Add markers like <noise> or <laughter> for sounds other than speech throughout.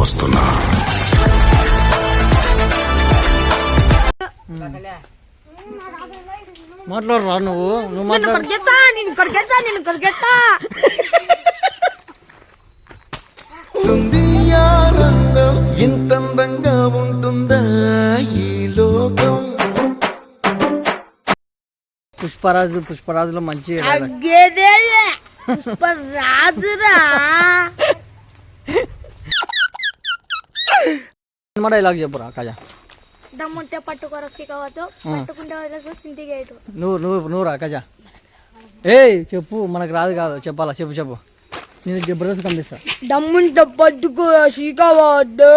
వస్తున్నా. మాట్లాడరా నువ్వు? నువ్వు నేను మాట్లాడు. కొరికెత్తా నేను కొరికెత్తా నేను కొరికెత్తా ఉంటుంది ఆనందం ఇంతందంగా ఉంటుందా ఈ లోకం? పుష్పరాజు పుష్పరాజులో మంచి అగ్గేదే సినిమా డైలాగ్ చెప్పురా కాజా. దమ్ముంటే పట్టుకోర సిగవతో పట్టుకుంటే వదిలేసి ఇంటికి నువ్వు నువ్వు నువ్వు రా కాజా. ఏయ్ చెప్పు మనకు రాదు కాదు చెప్పాలా చెప్పు చెప్పు. నేను జబర్దస్త్ కనిపిస్తా. దమ్ముంటే పట్టుకో సీకవద్దు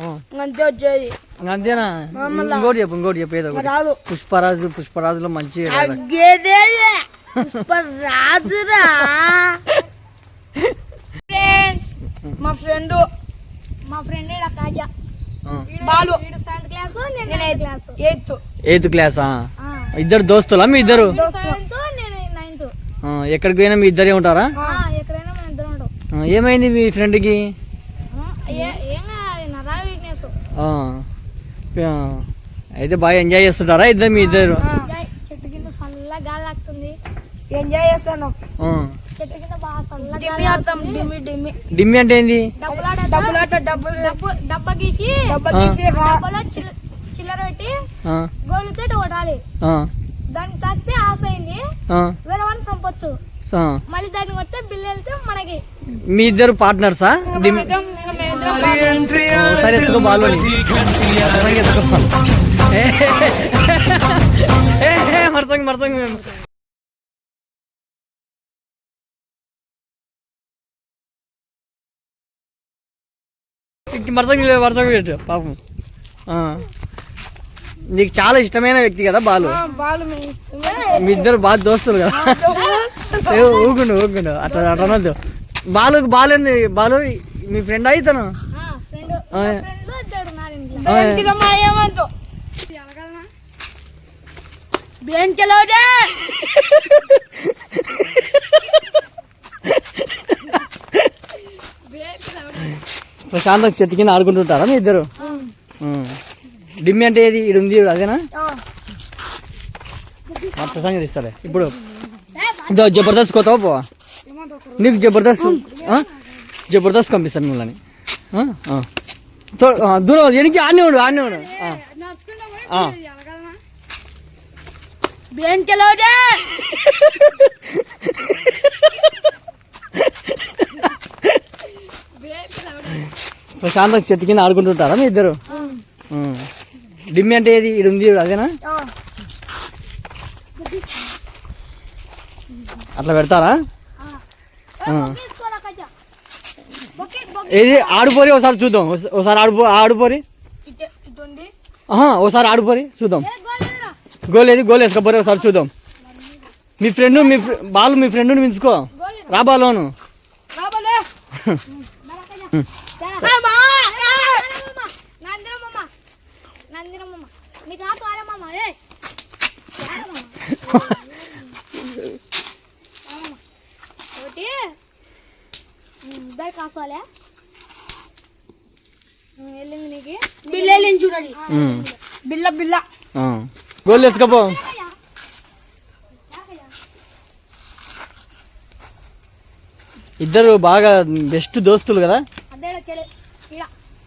ఆ. అంతే వచ్చేది. అంతేనా? ఇంకోటి చెప్పు ఇంకోటి చెప్పు ఏదో. రాదు. పుష్పరాజు పుష్పరాజులో మంచి రాజురా <laughs> మా ఫ్రెండ్ మా ఫ్రెండ్ ఈడ కాజా. బాలు. వీడు సెవెంత్ క్లాస్ నేను ఎయిత్ క్లాస్ ఎయిత్ ఎయిత్ క్లాసా ఇద్దరు దోస్తులా మీ ఇద్దరు? సెవెంత్ నేను నైన్త్ ఆ, ఎక్కడికి పోయినా మీ ఇద్దరే ఉంటారా? ఎక్కడైనా మేము ఇద్దరం ఉంటాం. ఆ, ఏమైంది మీ ఫ్రెండ్కి ఆ. ఆ. అయితే బాగా ఎంజాయ్ చేస్తుంటారా ఇద్దరు మీ ఇద్దరు? చెట్టు కింద చల్లగా గాలి లాగుతుంది ఎంజాయ్ చేస్తాను. చెట్టు కింద బాగా చల్లగా డిమ్మి ఆడతాం డిమ్మి డిమ్మి. డిమ్మి అంటే ఏంది? డబ్బులు ఆడేద్దాం. డబ్బులాట డబ్బులు. డబ్బు డబ్బా గీసి డబ్బా డబ్బాలో చిల్లర పెట్టి ఆ. గోళ్ళతో కొట్టాలి. ఆ. దానికి తాకితే ఆశ అయింది. ఆ. వేరే చంపొచ్చు. ఆ. మళ్ళీ దాన్ని కొడితే బిల్లు వెళ్తే మనకి. మీ ఇద్దరు పార్ట్నర్సా? సరే ఎత్తుకో బాలు మరసంగ్ మరసంగ్. మరసంగ్ మరసంగ్ పెట్టు పాపం. నీకు చాలా ఇష్టమైన వ్యక్తి కదా బాలు. మీ ఇద్దరు బాగా దోస్తులు కదా. ఏ, ఊగుండు ఊగుండు అట్లా అట్లా అనొద్దు. బాలు బాలు ఏంది? బాలు మీ ఫ్రెండ్ అయితను <laughs> ఆ. ఫ్రెండ్ ఇద్దరు ఉన్నారు ఇంట్లో ఇంటిలో మా ఏమంతో బెంచలోనే ప్రశాంత్ చెట్టు కింద ఆడుకుంటుంటారా మీ ఇద్దరు. డిమ్మి అంటే ఏది? ఇది ఉంది అదేనా? అట్ట సంగతి ఇస్తారే ఇప్పుడు. ఇదో జబర్దస్త్ కోతావా పోవా? నీకు జబర్దస్త్? జబర్దస్త్ పంపిస్తాను మిమ్మల్ని. దూరం ఎనికి ఆడనే ఉండు ఆడనే ఉండు. <laughs> ఆ. బెంచలోనే ప్రశాంత్ చెట్టు కింద ఆడుకుంటుంటారా మీ ఇద్దరు. డిమ్మి అంటే ఏది? ఇది ఉంది అదేనా? అట్లా పెడతారా? ఏది? ఆడుపోరి ఒకసారి చూద్దాం. ఒకస- ఒకసారి ఆడుపో ఆడుపోరి. ఒకసారి ఆడుపోరి చూద్దాం. గోల్ ఏది? గోల్ వేసుకోపోరి ఒకసారి చూద్దాం. మీ ఫ్రెండ్ మీ బాలు మీ ఫ్రెండ్ని మించుకో రా బాలోను. రాబలే <laughs> ఒకటి ఇద్దరు కాసాలే వెళ్ళింది నీకు బిల్లెళ్ళని చూడండి బిల్ల బిల్ల ఆ. గోల్ ఇద్దరు బాగా బెస్ట్ దోస్తులు కదా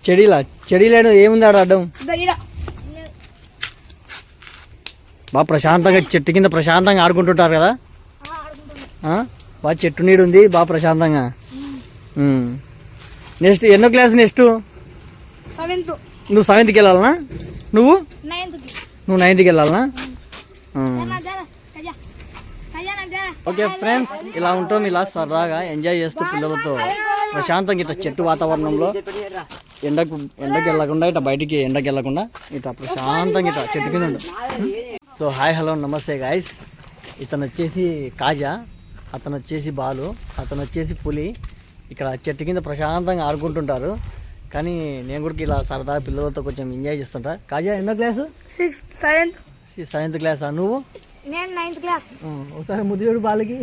చెడీలా? చెడీలేడు ఏముంది ఆడ అడ్డం బాగా ప్రశాంతంగా చెట్టు కింద ప్రశాంతంగా ఆడుకుంటుంటారు కదా? బాగా చెట్టు నీడు ఉంది బాగా ప్రశాంతంగా. నెక్స్ట్ ఎన్నో క్లాస్ నెక్స్ట్ నువ్వు సెవెంత్కి వెళ్ళాలనా? నువ్వు? నువ్వు నైన్త్కి వెళ్ళాలనా? ఓకే ఫ్రెండ్స్ ఇలా ఉంటాం ఇలా సరదాగా ఎంజాయ్ చేస్తూ పిల్లలతో ప్రశాంతంగా ఇట్లా చెట్టు వాతావరణంలో. ఎండకు ఎండకి వెళ్ళకుండా ఇట్లా బయటికి ఎండకి వెళ్ళకుండా ఇట్లా ప్రశాంతంగా ఇట్లా చెట్టు కింద ఉండు. సో హాయ్ హలో నమస్తే గాయస్ ఇతను వచ్చేసి కాజా అతను వచ్చేసి బాలు అతను వచ్చేసి పులి. ఇక్కడ చెట్టు కింద ప్రశాంతంగా ఆడుకుంటుంటారు. కానీ నేను కూడా ఇలా సరదా పిల్లలతో కొంచెం ఎంజాయ్ చేస్తుంటా. కాజా ఎన్నో క్లాసు? సిక్స్త్ సెవెంత్ సెవెంత్ క్లాసా నువ్వు? నేను నైన్త్ క్లాస్ ఒకసారి ముద్దుడు బాలకి.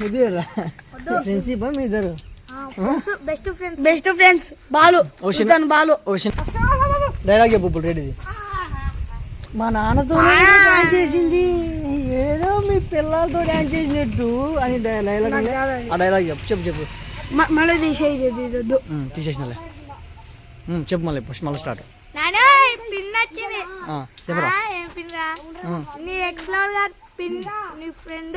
ముద్దురా ఫ్రెండ్షిప్ మీ ఇద్దరు? Best friends best friends Balu ఓ చిన్న- సుల్తాన్ బాలు. ఓ చిన్న డైలాగ్ చెప్పు ఇప్పుడు రెడీది మా నాన్నతో డాన్స్ చేసింది. ఏదో మీ పిల్లలతో డాన్స్ చేసినట్టు అని డైలాగ్. ఆ డైలాగ్ చెప్పు చెప్పు చెప్పు. మళ్ళీ తీసేది ఉమ్, చెప్పు మళ్ళీ ఫస్ట్ మళ్ళీ స్టార్ట్ నానా పిన్ వచ్చింది నీ ఎక్స్లో పిన్ నీ ఫ్రెండ్